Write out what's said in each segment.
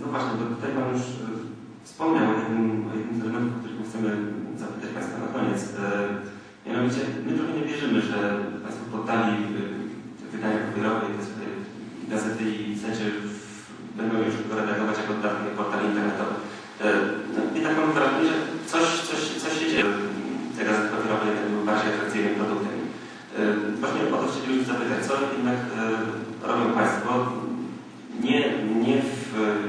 No właśnie, bo tutaj Pan już e, wspomniał o jednym, o jednym z elementów, o których chcemy zapytać Państwa na koniec. E, Mianowicie, my trochę nie wierzymy, że Państwo poddali e, wydania papierowe gazety i w- będą już tylko redagować jako dodatkowe portale internetowe. E, no, Jednak mam wrażenie, że coś, coś, coś się dzieje. Te gazety papierowe jednak były bardziej atrakcyjnym produktem. E, Właśnie o to chcielibyśmy zapytać, co jednak e, robią Państwo nie, nie, w,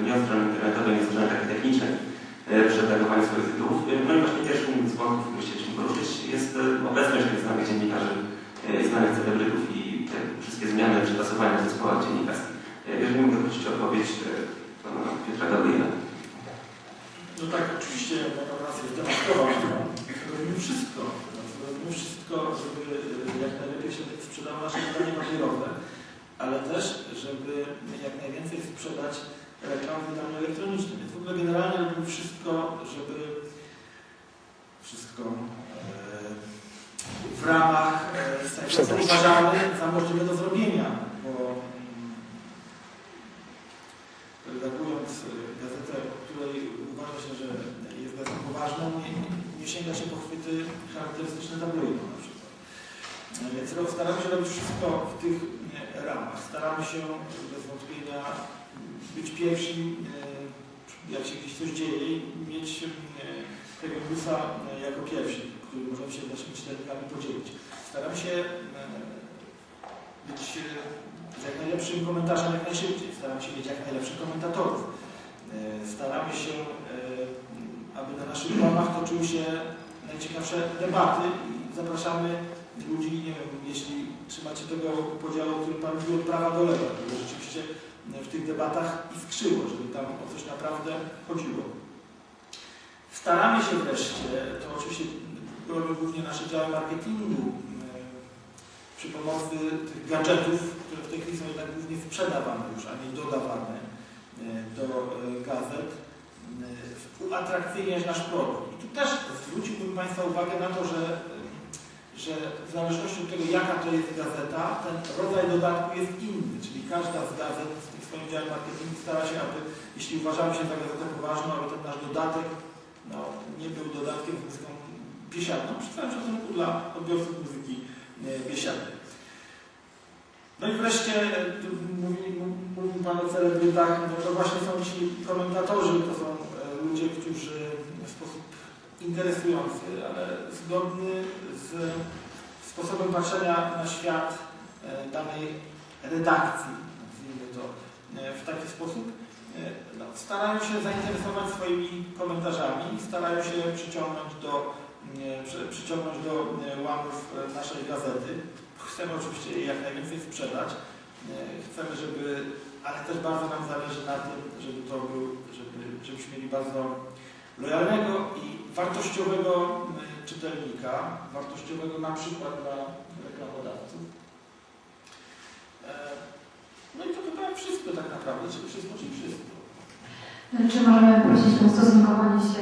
nie od strony internetowej, nie od strony takiej technicznej e, przy redagowaniu swoich tytułów. E, No i właśnie pierwszym z wątków, który chcieliśmy poruszyć jest e, obecność tych znanych dziennikarzy e, i znanych celebrytów i te wszystkie zmiany przytasowania w zespołach dziennikarskich. E, Jeżeli mogę prosić o odpowiedź e, pana Piotra Gabriela. No tak, oczywiście moja racja zdemaskował Robimy wszystko. Robimy wszystko, żeby e, jak najlepiej się sprzedało nasze papierowe, ale też, żeby jak najwięcej sprzedać reklam w wydaniu elektronicznym. Więc w ogóle generalnie robimy wszystko, żeby wszystko w ramach Sprzedać. uważamy za możliwe do zrobienia, bo mm, redagując e, gazetę, której uważa się, że jest gazetą poważną, nie, nie sięga się po chwyty charakterystyczne tabloidu na przykład. E, Więc staramy się robić wszystko w tych ramach. Staramy się bez wątpienia być pierwsi, e, jak się gdzieś coś dzieje mieć e, tego newsa e, jako pierwsi, który możemy się z naszymi czytelnikami podzielić. Staramy się e, być e, jak najlepszym komentarzem jak najszybciej. Staramy się mieć jak najlepszych komentatorów. E, Staramy się, aby na naszych łamach toczyły się najciekawsze debaty i zapraszamy ludzi, nie wiem, jeśli trzymacie tego podziału, o którym Pan mówił, od prawa do lewa, żeby rzeczywiście w tych debatach iskrzyło, żeby tam o coś naprawdę chodziło. Staramy się wreszcie, to oczywiście robią głównie nasze działy marketingu, e, przy pomocy tych gadżetów, które w tej chwili są jednak głównie sprzedawane już, a nie dodawane e, do e, gazet, uatrakcyjniać nasz produkt. I tu też zwróciłbym Państwa uwagę na to, że, że w zależności od tego, jaka to jest gazeta, ten rodzaj dodatku jest inny, czyli każda z gazet w swoim dziale marketingu stara się, aby, jeśli uważamy się za gazetę poważną, aby ten nasz dodatek no, nie był dodatkiem z muzyką biesiadną, przy całym szacunku dla odbiorców muzyki e, biesiadnej. No i wreszcie, e, tu mówi, mów- mówił Pan o celebrytach, no to właśnie są ci komentatorzy, to są e, ludzie, którzy w sposób interesujący, ale zgodny z sposobem patrzenia na świat e, danej redakcji, nazwijmy to e, w taki sposób, e, no, starają się zainteresować swoimi komentarzami, starają się przyciągnąć do, e, przyciągnąć do e, łamów e, naszej gazety. Chcemy oczywiście jej jak najwięcej sprzedać. E, Chcemy, żeby, ale też bardzo nam zależy na tym, żeby to był, żeby, żebyśmy mieli bardzo lojalnego i wartościowego e, czytelnika, wartościowego na przykład dla reklamodawców. E, No i to chyba wszystko tak naprawdę, czyli wszystko, czyli wszystko. Czy możemy prosić o ustosunkowanie się